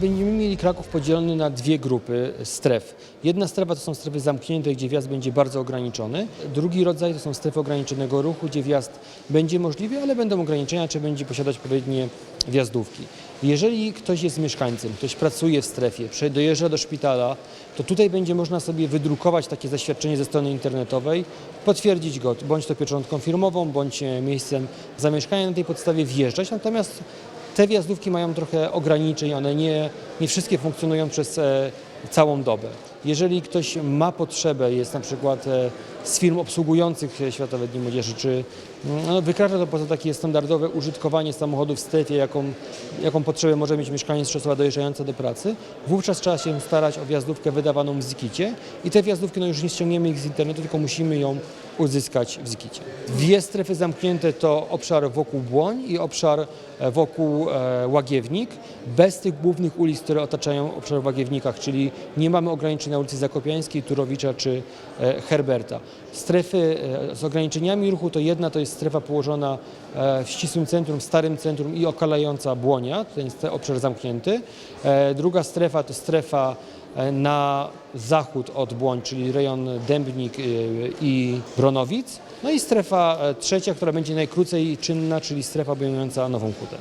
Będziemy mieli Kraków podzielony na dwie grupy stref. Jedna strefa to są strefy zamknięte, gdzie wjazd będzie bardzo ograniczony. Drugi rodzaj to są strefy ograniczonego ruchu, gdzie wjazd będzie możliwy, ale będą ograniczenia, czy będzie posiadać odpowiednie wjazdówki. Jeżeli ktoś jest mieszkańcem, ktoś pracuje w strefie, dojeżdża do szpitala, to tutaj będzie można sobie wydrukować takie zaświadczenie ze strony internetowej, potwierdzić go bądź to pieczątką firmową, bądź e, miejscem zamieszkania, na tej podstawie wjeżdżać. Natomiast te wjazdówki mają trochę ograniczeń, one nie, nie wszystkie funkcjonują przez e, całą dobę. Jeżeli ktoś ma potrzebę, jest na przykład e, z firm obsługujących e, Światowe Dni Młodzieży, czy mm, no, wykracza to poza takie standardowe użytkowanie samochodu w strefie, jaką, jaką potrzebę może mieć mieszkaniec czy osoba dojeżdżająca do pracy, wówczas trzeba się starać o wjazdówkę wydawaną w Zikicie i te wjazdówki no już nie ściągniemy ich z internetu, tylko musimy ją uzyskać w Zikicie. Dwie strefy zamknięte to obszar wokół Błoń i obszar e, wokół e, Łagiewnik, bez tych głównych ulic, które otaczają obszar w Łagiewnikach, czyli nie mamy ograniczeń na ulicy Zakopiańskiej, Turowicza czy Herberta. Strefy e, z ograniczeniami ruchu to jedna to jest strefa położona e, w ścisłym centrum, w starym centrum i okalająca Błonia, to jest obszar zamknięty. E, Druga strefa to strefa na zachód od Błoń, czyli rejon Dębnik i Bronowic. No i strefa trzecia, która będzie najkrócej czynna, czyli strefa obejmująca Nową Hutę.